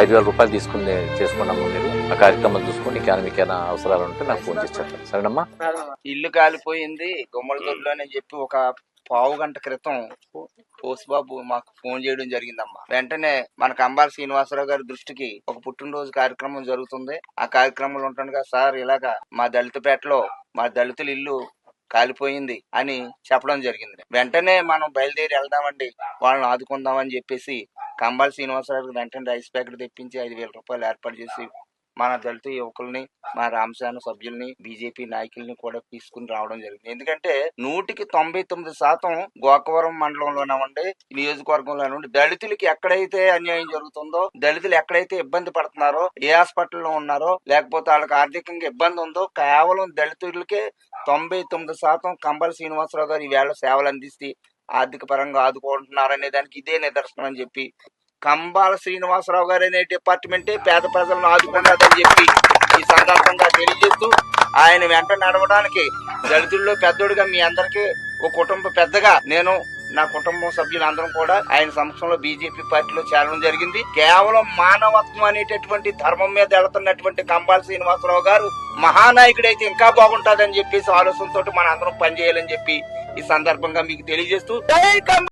ఐదు వేల రూపాయలు తీసుకునే చేసుకున్నాము మీరు. ఆ కార్యక్రమం చూసుకుని ఇంకా మీకు ఏమైనా అవసరాలు ఉంటే నాకు ఫోన్ చేసి చెప్పండి. సరేనమ్మా? ఇల్లు కాలిపోయింది. గుమ్మల దొడ్లోనే చెప్పి ఒక పావు గంట క్రితం పోసిబాబు మాకు ఫోన్ చేయడం జరిగిందమ్మా. వెంటనే మన కంబాల శ్రీనివాసరావు గారి దృష్టికి ఒక పుట్టినరోజు కార్యక్రమం జరుగుతుంది. ఆ కార్యక్రమంలో ఉంటుండగా సార్ ఇలాగా మా దళితపేటలో మా దళితుల ఇల్లు కాలిపోయింది అని చెప్పడం జరిగింది. వెంటనే మనం బయలుదేరి వెళ్దామండి వాళ్ళని ఆదుకుందామని చెప్పేసి కంబాల శ్రీనివాసరావు వెంటనే రైస్ ప్యాకెట్ తెప్పించి ఐదు వేల రూపాయలు ఏర్పాటు చేసి మన దళిత యువకుల్ని మా రామసేన సభ్యుల్ని బీజేపీ నాయకుల్ని కూడా తీసుకుని రావడం జరిగింది. ఎందుకంటే నూటికి తొంభై తొమ్మిది శాతం గోకవరం మండలంలోనే నియోజకవర్గంలో ఉండి దళితులకి ఎక్కడైతే అన్యాయం జరుగుతుందో దళితులు ఎక్కడైతే ఇబ్బంది పడుతున్నారో ఏ హాస్పిటల్లో ఉన్నారో లేకపోతే వాళ్ళకి ఆర్థికంగా ఇబ్బంది ఉందో కేవలం దళితులకే తొంభై తొమ్మిది శాతం కంబల శ్రీనివాసరావు గారు ఈవేళ సేవలు అందిస్తే ఆర్థిక పరంగా ఆదుకుంటున్నారనే దానికి ఇదే నిదర్శనం అని చెప్పి కంబాల శ్రీనివాసరావు గారు అనే డిపార్ట్మెంటే పేద ప్రజలను ఆదుకున్నదని చెప్పి ఈ సందర్భంగా తెలియజేస్తూ ఆయన వెంట నడవడానికి దళితుల్లో పెద్దోడిగా మీ అందరికీ ఒక కుటుంబ పెద్దగా నేను నా కుటుంబం సభ్యులందరం కూడా ఆయన సమక్షంలో బీజేపీ పార్టీలో చేరడం జరిగింది. కేవలం మానవత్వం అనేటటువంటి ధర్మం మీద వెళుతున్నటువంటి కంబాల శ్రీనివాసరావు గారు మహానాయకుడైతే ఇంకా బాగుంటుందని చెప్పేసి ఆలోచనతో మన అందరం పనిచేయాలని చెప్పి ఈ సందర్భంగా మీకు తెలియజేస్తూ